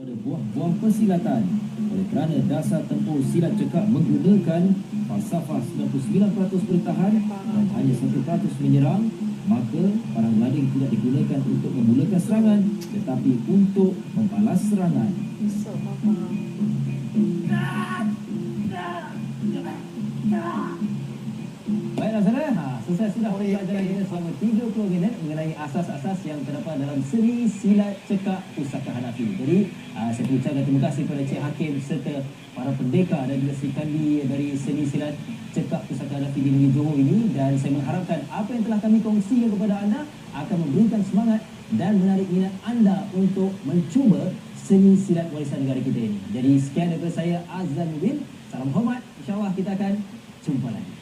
pada buah-buah persilatan. Oleh kerana dasar tempur silat cekak menggunakan falsafah 99% bertahan dan hanya 1% menyerang maka parang lading tidak digunakan untuk memulakan serangan tetapi untuk membalas serangan. Baiklah saudara, selesai sudah pembelajaran kita selama 30 minit mengenai asas-asas yang terdapat dalam seni silat cekak pusaka Hanafi. Jadi, uh, saya ucapkan terima kasih kepada Cik Hakim serta para pendekar dan juga Sri Kandi dari seni silat cekak pusaka Hanafi di Negeri Johor ini dan saya mengharapkan apa yang telah kami kongsikan kepada anda akan memberikan semangat dan menarik minat anda untuk mencuba seni silat warisan negara kita ini. Jadi sekian daripada saya Azlan Mubin. Salam hormat. InsyaAllah kita akan jumpa lagi.